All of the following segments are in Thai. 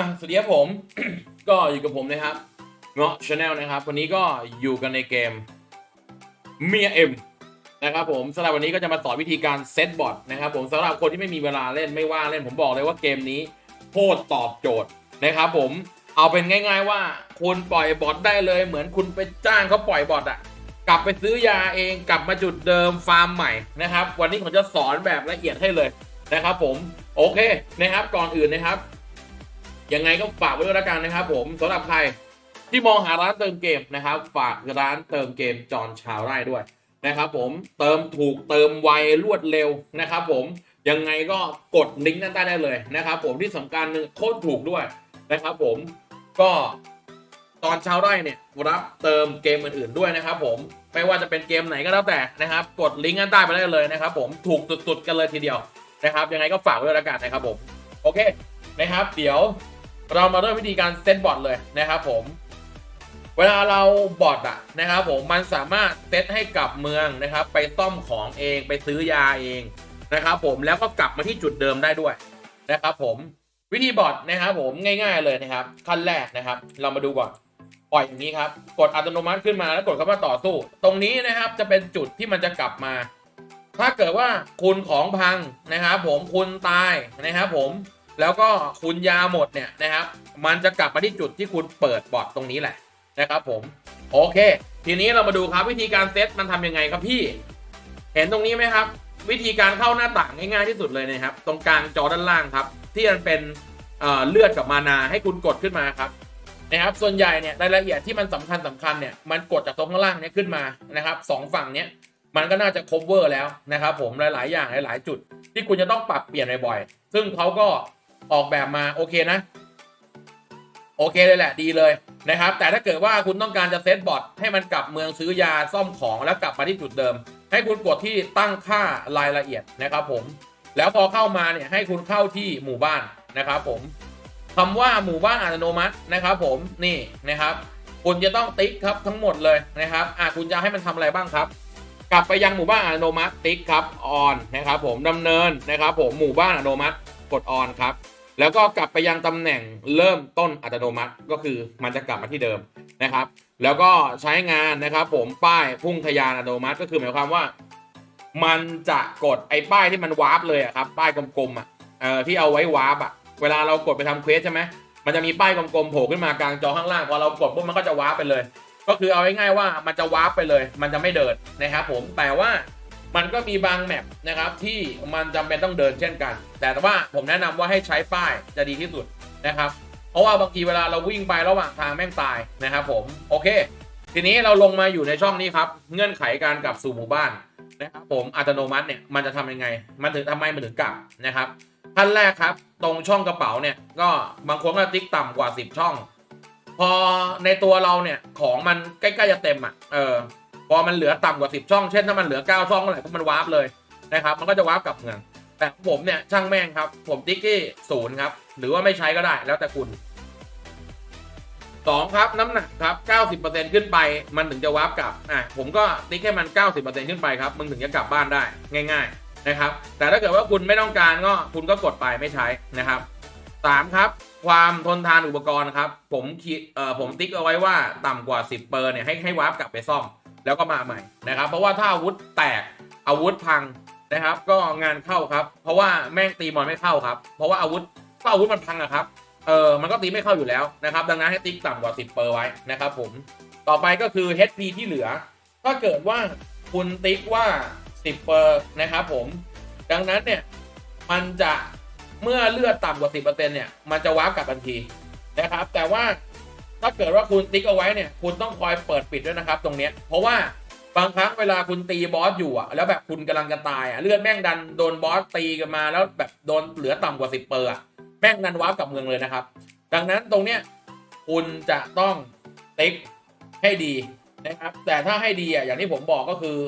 อะสวัสดีครับผม ก็อยู่กับผมนะครับ เงาะชาแนลนะครับ วันนี้ก็อยู่กันในเกมเมียเอ็มนะครับผมสำหรับวันนี้ก็จะมาสอนวิธีการเซตบอทนะครับผมสำหรับคนที่ไม่มีเวลาเล่นไม่ว่างเล่นผมบอกเลยว่าเกมนี้โคตรตอบโจทย์นะครับผมเอาเป็นง่าย ๆ ว่าคุณปล่อยบอทได้เลย เหมือนคุณไปจ้างเขาปล่อยบอทอะกลับไปซื้อยาเองกลับมาจุดเดิมฟาร์มใหม่นะครับ วันนี้ผมจะสอนแบบละเอียดให้เลยนะครับผมโอเคนะครับก่อนอื่นนะครับ ยังไงก็ฝากไว้ด้วยละกันนะครับผมสำหรับใครที่มองหาร้านเติมเกมนะครับ ฝากร้านเติมเกมจอนชาวไร่ด้วยนะครับผมเติมถูกเติมไวรวดเร็วนะครับผมยังไงก็กดลิงก์ด้านใต้ได้เลยนะครับผมที่สำคัญหนึ่งโคตรถูกด้วยนะครับผมก็ตอนชาวไร่เนี่ยรับเติมเกมอื่นๆด้วยนะครับผมไม่ว่าจะเป็นเกมไหนก็แล้วแต่นะครับ กดลิงก์ด้านใต้ไปได้เลยนะครับผมถูกสุดๆกันเลยทีเดียวนะครับ ยังไงก็ฝากไว้ด้วยละกันนะครับผมโอเคนะครับ เดี๋ยว เรามาเริ่มวิธีการเซตบอทเลยนะครับผม เวลาเราบอทอะนะครับผมมันสามารถเซตให้กลับเมืองนะครับ ไปซ่อมของเองไปซื้อยาเองนะครับ ผมแล้วก็กลับมาที่จุดเดิมได้ด้วยนะครับ ผมวิธีบอทนะครับผมง่าย ๆเลยนะครับ ขั้นแรกนะครับ เรามาดูก่อนปล่อยอย่างนี้ครับ กดอัตโนมัติขึ้นมาแล้วกดคำว่าต่อสู้ ตรงนี้นะครับจะเป็นจุดที่มันจะกลับมา ถ้าเกิดว่าคุณของพังนะครับ ผมคุณตายนะครับ ผม แล้วก็คุณยาหมดเนี่ยนะครับ มันจะกลับมาที่จุดที่คุณเปิดบอร์ดตรงนี้แหละนะครับผม โอเค ทีนี้เรามาดูครับวิธีการเซตมันทำยังไงครับพี่ เห็นตรงนี้ไหมครับ วิธีการเข้าหน้าต่างง่ายๆที่สุดเลยนะครับ ตรงกลางจอด้านล่างครับ ที่มันเป็นเเลือดกับมานาให้คุณกดขึ้นมาครับนะครับส่วนใหญ่เนี่ยรายละเอียดที่มันสำคัญสำคัญเนี่ยมันกดจากตรงข้างล่างเนี้ยขึ้นมานะครับสองฝั่งเนี้ยมันก็น่าจะ cover แล้วนะครับผมหลายๆ อย่างหลาย ๆ จุดที่คุณจะต้องปรับเปลี่ยนบ่อยๆซึ่งเขาก็ ออกแบบมาโอเคนะ โอเคเลยแหละดีเลยนะครับ แต่ถ้าเกิดว่าคุณต้องการจะเซตบอทให้มันกลับเมืองซื้อยาซ่อมของแล้วกลับมาที่จุดเดิม ให้คุณกดที่ตั้งค่ารายละเอียดนะครับ ผม แล้วพอเข้ามาเนี่ยให้คุณเข้าที่หมู่บ้านนะครับผมคำว่าหมู่บ้านอัตโนมัตินะครับ ผมนี่นะครับ คุณจะต้องติ๊กครับทั้งหมดเลยนะครับอะคุณจะให้มันทำอะไรบ้างครับ กลับไปยังหมู่บ้านอัตโนมัติติ๊กครับออนนะครับ ผมดำเนินนะครับ ผมหมู่บ้านอัตโนมัติ กดออนครับ แล้วก็กลับไปยังตำแหน่งเริ่มต้นอัตโนมัติก็คือมันจะกลับมาที่เดิมนะครับ แล้วก็ใช้งานนะครับ ผมป้ายพุ่งทะยานอัตโนมัติก็คือหมายความว่า มันจะกดไอ้ป้ายที่มันวาร์ปเลยอะครับป้ายกลมๆอะเอ่อที่เอาไว้วาร์ปอะเวลาเรากดไปทำเควสใช่ไหมมันจะมีป้ายกลมๆโผล่ขึ้นมากลางจอข้างล่างพอเรากดปุ๊บมันก็จะวาร์ปไปเลย ก็คือเอาง่ายๆว่ามันจะวาร์ปไปเลย มันจะไม่เดินนะครับผมแต่ว่า มันก็มีบางแมปนะครับที่มันจำเป็นต้องเดินเช่นกัน แต่ว่าผมแนะนำว่าให้ใช้ป้ายจะดีที่สุดนะครับ เพราะว่าบางทีเวลาเราวิ่งไประหว่างทางแม่งตายนะครับผมโอเค ทีนี้เราลงมาอยู่ในช่องนี้ครับ เงื่อนไขการกลับสู่หมู่บ้านนะครับผมอัตโนมัติเนี่ยมันจะทำยังไง มันถึงทำไมมันถึงกลับนะครับขั้นแรกครับ ตรงช่องกระเป๋าเนี่ยก็บางคนก็ติ๊กต่ำกว่า 10 ช่อง พอในตัวเราเนี่ยของมันใกล้ๆจะเต็มอะเออ พอมันเหลือต่ำกว่า 10 ช่อง เช่นถ้ามันเหลือ 9 ช่องเมื่อไหร่มันวาร์ปเลยนะครับ มันก็จะวาร์ปกลับเมือง แต่ผมเนี่ยช่างแม่งครับ ผมติ๊กที่ศูนย์ครับ หรือว่าไม่ใช้ก็ได้แล้วแต่คุณสองครับน้ำหนักครับ 90%ขึ้นไปมันถึงจะวาร์ปกลับ อะผมก็ติ๊กให้มัน 90%ขึ้นไปครับ มึงถึงจะกลับบ้านได้ง่าย ๆนะครับ แต่ถ้าเกิดว่าคุณไม่ต้องการก็คุณก็กดไปไม่ใช้นะครับสามครับความทนทานอุปกรณ์ครับ ผมคิดเอ่อผมติ๊กเอาไว้ว่าต่ำกว่า 10 เปอร์เนี่ยให้ให้วาร์ปกลับไปซ่อม แล้วก็มาใหม่นะครับ เพราะว่าถ้าอาวุธแตกอาวุธพังนะครับ ก็งานเข้าครับ เพราะว่าแม่งตีมอนไม่เข้าครับ เพราะว่าอาวุธก็อาวุธมันพังอะครับเออมันก็ตีไม่เข้าอยู่แล้วนะครับ ดังนั้นให้ติ๊กต่ำกว่า 10 เปอร์ไว้นะครับผมต่อไปก็คือ HP ที่เหลือ ถ้าเกิดว่าคุณติ๊กว่า 10 เปอร์นะครับผม ดังนั้นเนี่ยมันจะเมื่อเลือดต่ำกว่า 10%เนี่ยมันจะวาร์ปกลับทันทีนะครับ แต่ว่า ถ้าเกิดว่าคุณติ๊กเอาไว้เนี่ยคุณต้องคอยเปิดปิดด้วยนะครับ ตรงเนี้ยเพราะว่าบางครั้งเวลาคุณตีบอสอยู่อะแล้วแบบคุณกำลังจะตายอะเลือดแม่งดันโดนบอสตีกันมาแล้วแบบโดนเหลือต่ำกว่า10เปอร์อะแม่งดันวาร์ปกับเมืองเลยนะครับ ดังนั้นตรงเนี้ยคุณจะต้องติ๊กให้ดีนะครับ แต่ถ้าให้ดีอะอย่างที่ผมบอกก็คือ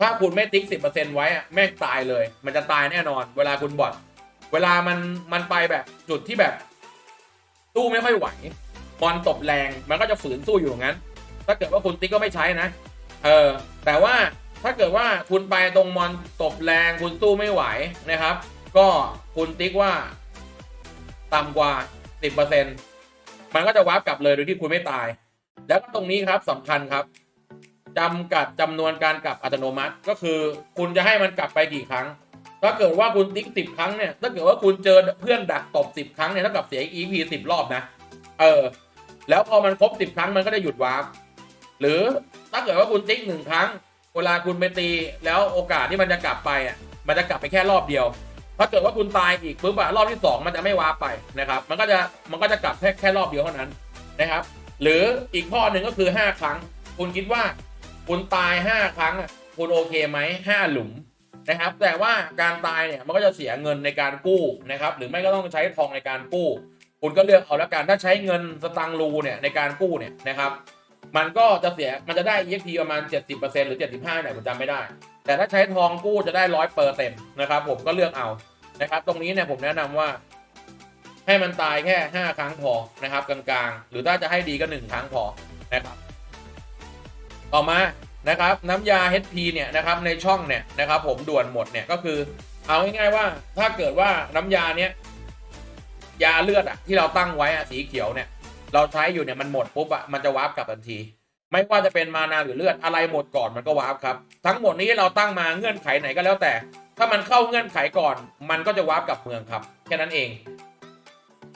ถ้าคุณไม่ติ๊ก10%ไว้อะแม่งตายเลย มันจะตายแน่นอน เวลาคุณบอทเวลามันมันไปแบบจุดที่แบบสู้ไม่ค่อยไหว บอลตบแรงมันก็จะฝืนสู้อยู่อย่างนั้น ถ้าเกิดว่าคุณติ๊กก็ไม่ใช้นะ เออ แต่ว่าถ้าเกิดว่าคุณไปตรงมอนตบแรงคุณสู้ไม่ไหวนะครับ ก็คุณติ๊กว่าต่ำกว่าสิบเปอร์เซ็นมันก็จะวาร์ปกลับเลยโดยที่คุณไม่ตาย แล้วก็ตรงนี้ครับสำคัญครับจำกัดจำนวนการกลับอัตโนมัติก็คือ คุณจะให้มันกลับไปกี่ครั้ง ถ้าเกิดว่าคุณติ๊กสิบครั้งเนี่ย ถ้าเกิดว่าคุณเจอเพื่อนดักตบสิบครั้งเนี่ยเท่ากับเสียอีพีสิบรอบนะ เออ แล้วพอมันครบสิบครั้งมันก็จะหยุดวาร์ปหรือถ้าเกิดว่าคุณติ๊กหนึ่งครั้ง เวลาคุณไปตีแล้วโอกาสที่มันจะกลับไปอะมันจะกลับไปแค่รอบเดียว ถ้าเกิดว่าคุณตายอีกปุ๊บอะรอบที่สองมันจะไม่วาร์ปไปนะครับ มันก็จะมันก็จะกลับแค่แค่รอบเดียวเท่านั้นนะครับ หรืออีกข้อหนึ่งก็คือห้าครั้ง คุณคิดว่าคุณตายห้าครั้งอะคุณโอเคไหมห้าหลุมนะครับ แต่ว่าการตายเนี่ยมันก็จะเสียเงินในการกู้นะครับ หรือไม่ก็ต้องใช้ทองในการกู้ คุณก็เลือกเอาแล้วกันถ้าใช้เงินสตังรูเนี่ยในการกู้เนี่ยนะครับ มันก็จะเสียมันจะได้ EXP ประมาณ 70%หรือ 75เนี่ยผมจำไม่ได้ แต่ถ้าใช้ทองกู้จะได้ร้อยเปอร์เต็มนะครับ ผมก็เลือกเอานะครับ ตรงนี้เนี่ยผมแนะนำว่า ให้มันตายแค่ 5 ครั้งพอนะครับ กลางๆ หรือถ้าจะให้ดีก็ 1 ครั้งพอนะครับ ต่อมานะครับน้ำยา HP เนี่ยนะครับในช่องเนี่ยนะครับ ผมด่วนหมดเนี่ยก็คือ เอาง่ายๆว่าถ้าเกิดว่าน้ำยาเนี้ย ยาเลือดอะที่เราตั้งไว้อะสีเขียวเนี่ย เราใช้อยู่เนี่ยมันหมดปุ๊บอะมันจะวาร์ปกลับทันที ไม่ว่าจะเป็นมานาหรือเลือดอะไรหมดก่อนมันก็วาร์ปครับ ทั้งหมดนี้เราตั้งมาเงื่อนไขไหนก็แล้วแต่ ถ้ามันเข้าเงื่อนไขก่อน มันก็จะวาร์ปกลับเมืองครับแค่นั้นเอง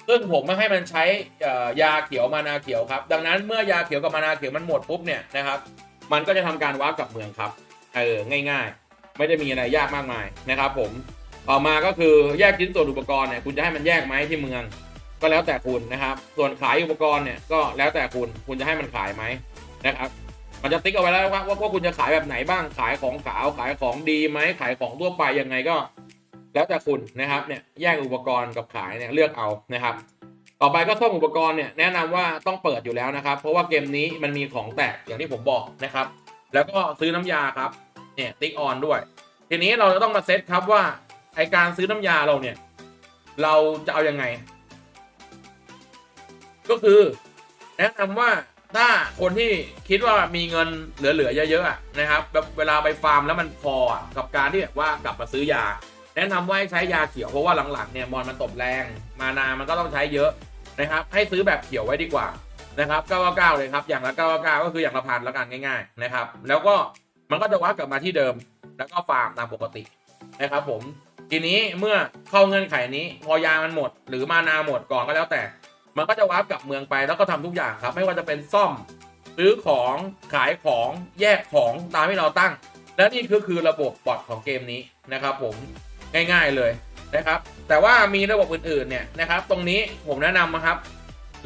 ซึ่งผมไม่ให้มันใช้ยาเขียวมานาเขียวครับ ดังนั้นเมื่อยาเขียวกับมานาเขียวมันหมดปุ๊บเนี่ยนะครับมันก็จะทำการวาร์ปกลับเมืองครับเออง่าย ๆ ไม่ได้มีอะไรยากมากมายนะครับผม ต่อมาก็คือแยกชิ้นส่วนอุปกรณ์เนี่ยคุณจะให้มันแยกไหมที่เมือง ก็แล้วแต่คุณนะครับ ส่วนขายอุปกรณ์เนี่ยก็แล้วแต่คุณคุณจะให้มันขายไหมนะครับมันจะติ๊กเอาไว้แล้วว่าว่าคุณจะขายแบบไหนบ้างขายของขาวขายของดีไหมขายของทั่วไปยังไงก็ แล้วแต่คุณนะครับเนี่ยแยกอุปกรณ์กับขายเนี่ยเลือกเอานะครับ ต่อไปก็ซ่อมอุปกรณ์เนี่ยแนะนำว่าต้องเปิดอยู่แล้วนะครับ เพราะว่าเกมนี้มันมีของแตกอย่างที่ผมบอกนะครับ แล้วก็ซื้อน้ำยาครับเนี่ยติ๊กออนด้วย ทีนี้เราจะต้องมาเซตครับว่า ไอการซื้อน้ำยาเราเนี่ย เราจะเอายังไง ก็คือ แนะนำว่าถ้าคนที่คิดว่ามีเงินเหลือๆเยอะๆนะครับแบบเวลาไปฟาร์มแล้วมันพอกับการที่แบบว่ากลับมาซื้อยา แนะนำว่าให้ใช้ยาเขียวเพราะว่าหลังๆเนี่ยมอนมันตบแรง มานามันก็ต้องใช้เยอะนะครับ ให้ซื้อแบบเขียวไว้ดีกว่านะครับ999เลยครับ อย่างละ999ก็คืออย่างละพันล้วกันง่าย ๆ นะครับ แล้วก็มันก็จะวัดกลับมาที่เดิม แล้วก็ฟาร์มตามปกตินะครับผม ทีนี้เมื่อเข้าเงื่อนไขนี้ พอยามันหมด หรือมานาหมดก่อนก็แล้วแต่ มันก็จะวาร์ปกลับเมืองไปแล้วก็ทำทุกอย่างครับ ไม่ว่าจะเป็นซ่อมซื้อของขายของแยกของตามที่เราตั้ง และนี่คือคือระบบบอทของเกมนี้นะครับ ผมง่ายๆเลยนะครับ แต่ว่ามีระบบอื่นๆเนี่ยนะครับ ตรงนี้ผมแนะนำนะครับ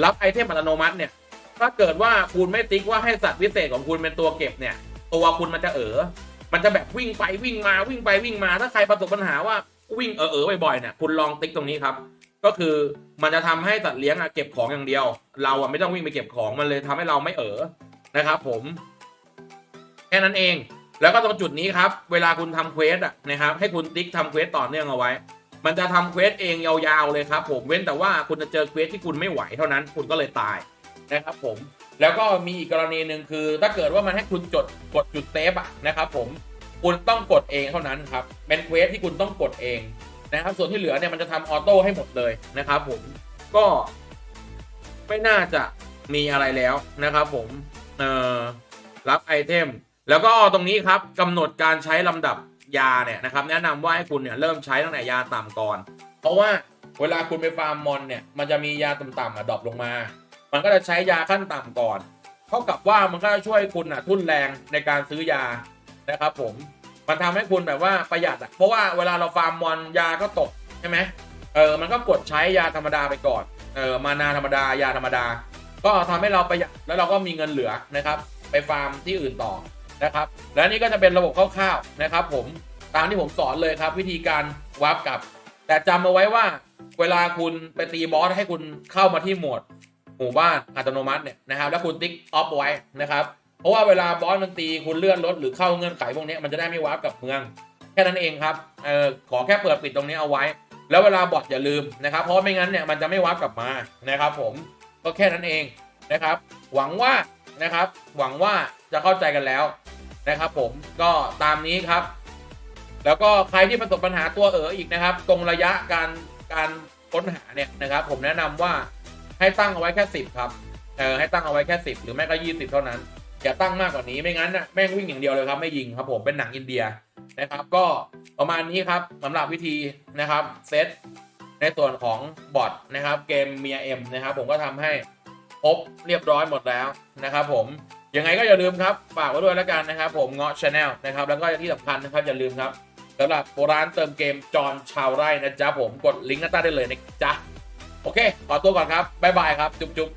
รับไอเทมอัตโนมัติเนี่ย ถ้าเกิดว่าคุณไม่ติ๊กว่าให้สัตว์พิเศษของคุณเป็นตัวเก็บเนี่ย ตัวคุณมันจะเออ มันจะแบบวิ่งไปวิ่งมาวิ่งไปวิ่งมา ถ้าใครประสบปัญหาว่าวิ่งเออเออบ่อยๆเนี่ยคุณลองติ๊กตรงนี้ครับ ก็คือมันจะทำให้สัตว์เลี้ยงอะเก็บของอย่างเดียว เราอะไม่ต้องวิ่งไปเก็บของมันเลยทำให้เราไม่เออนะครับ ผมแค่นั้นเอง แล้วก็ตรงจุดนี้ครับ เวลาคุณทำเควสอะนะครับ ให้คุณติ๊กทำเควสต่อเนื่องเอาไว้ มันจะทำเควสเองยาวๆเลยครับ ผมเว้นแต่ว่าคุณจะเจอเควสที่คุณไม่ไหวเท่านั้นคุณก็เลยตายนะครับ ผมแล้วก็มีอีกกรณีหนึ่งคือ ถ้าเกิดว่ามันให้คุณจดกดจุดเซฟอะนะครับ ผม คุณต้องกดเองเท่านั้นครับเป็นเควสที่คุณต้องกดเองนะครับส่วนที่เหลือเนี่ยมันจะทำออโต้ให้หมดเลยนะครับผมก็ไม่น่าจะมีอะไรแล้วนะครับผมเอ่อรับไอเทมแล้วก็ตรงนี้ครับกำหนดการใช้ลำดับยาเนี่ยนะครับแนะนำว่าให้คุณเนี่ยเริ่มใช้ตั้งแต่ยาต่ำก่อน เพราะว่าเวลาคุณไปฟาร์มมอนเนี่ยมันจะมียาต่ำๆอะดรอปลงมา มันก็จะใช้ยาขั้นต่ำก่อน เท่ากับว่ามันก็จะช่วยคุณอะทุนแรงในการซื้อยา นะครับผมมันทำให้คุณแบบว่าประหยัดอะเพราะว่าเวลาเราฟาร์มมอนยาก็ตกใช่ไหมเออมันก็กดใช้ยาธรรมดาไปก่อนเออมานาธรรมดายาธรรมดา ก็ทำให้เราประหยัดแล้วเราก็มีเงินเหลือนะครับ ไปฟาร์มที่อื่นต่อนะครับ และนี่ก็จะเป็นระบบคร่าวๆนะครับ ผมตามที่ผมสอนเลยครับ วิธีการวาร์ปกลับ แต่จำเอาไว้ว่า เวลาคุณไปตีบอสให้คุณเข้ามาที่หมวดหมู่บ้านอัตโนมัติเนี่ยนะครับ แล้วคุณติ๊กออฟไว้นะครับ เพราะว่าเวลาบอสมันตีคุณเลื่อนรถหรือเข้าเงื่อนไขพวกนี้มันจะได้ไม่วาร์ปกับเมือง แค่นั้นเองครับเออขอแค่เปิดปิดตรงนี้เอาไว้ แล้วเวลาบอทอย่าลืมนะครับเพราะไม่งั้นเนี่ยมันจะไม่วาร์ปกลับมานะครับผมก็แค่นั้นเองนะครับ หวังว่านะครับ หวังว่าจะเข้าใจกันแล้วนะครับ ผมก็ตามนี้ครับ แล้วก็ใครที่ประสบปัญหาตัวเอออีกนะครับ ตรงระยะการการค้นหาเนี่ยนะครับ ผมแนะนำว่าให้ตั้งเอาไว้แค่สิบครับเออให้ตั้งเอาไว้แค่สิบหรือไม่ก็ยี่สิบเท่านั้น อย่าตั้งมากกว่านี้ไม่งั้นนะแม่งวิ่งอย่างเดียวเลยครับไม่ยิงครับผมเป็นหนังอินเดียนะครับก็ประมาณนี้ครับสำหรับวิธีนะครับเซตในส่วนของบอทนะครับเกมเมียเอ็มนะครับผมก็ทำให้ครบเรียบร้อยหมดแล้วนะครับผมยังไงก็อย่าลืมครับฝากไว้ด้วยแล้วกันนะครับผมเงาะชาแนลนะครับแล้วก็ที่สำคัญนะครับอย่าลืมครับสำหรับโบราณเติมเกมจอนชาวไร่นะจ๊ะผมกดลิงก์หน้าใต้ได้เลยนะจ๊ะโอเคขอตัวก่อนครับบ๊ายบายครับจุ๊บจุ๊บ